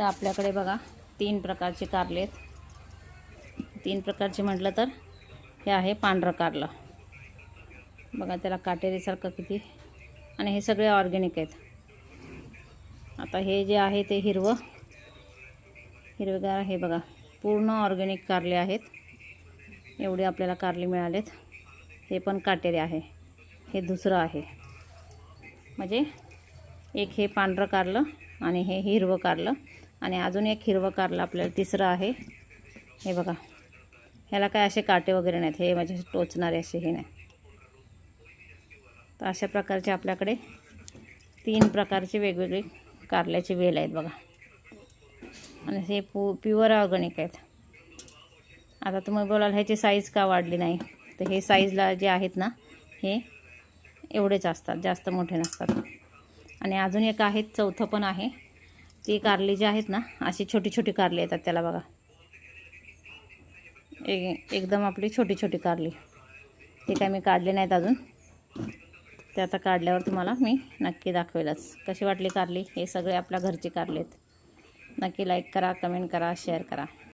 तर आपल्याकडे बघा तीन प्रकारचे कारले आहेत. तीन प्रकारचे म्हटलं तर हे आहे पांढरं कारलं. बघा त्याला काटेरीसारखं किती. आणि हे सगळे ऑर्गॅनिक आहेत. आता हे जे आहे ते हिरवं. हिरवेगार हे बघा. पूर्ण ऑर्गॅनिक कारले आहेत. एवढे आपल्याला कारले मिळालेत. हे पण काटेरी आहे. हे दुसरं आहे. म्हणजे एक हे पांढरं कारलं आणि हे हिरवं कारलं. आणि अजून एक हिरवं कारलं आपल्याला तिसरं आहे. हे बघा. ह्याला काय असे काटे वगैरे नाहीत. हे म्हणजे माझे टोचणारे असे हे नाही. तर अशा प्रकारचे आपल्याकडे तीन प्रकारचे वेगवेगळे कारल्याचे वेल आहेत बघा. आणि हे पु प्युअर ऑर्गॅनिक आहेत. आता तुम्ही बोलाल ह्याची साईज का वाढली नाही? तर हे साईजला जे आहेत ना हे एवढेच असतात. जास्त मोठे नसतात. आणि अजून एक आहे चौथं पण आहे. ती कारली जी आहेत ना अशी छोटी छोटी कारली येतात त्याला बघा. ए एकदम आपली छोटी छोटी कारली. ती काय मी काढली नाहीत अजून. ते आता काढल्यावर तुम्हाला मी नक्की दाखवेलच. कशी वाटली कारली? हे सगळे आपल्या घरची कारले आहेत. नक्की लाईक करा कमेंट करा शेअर करा.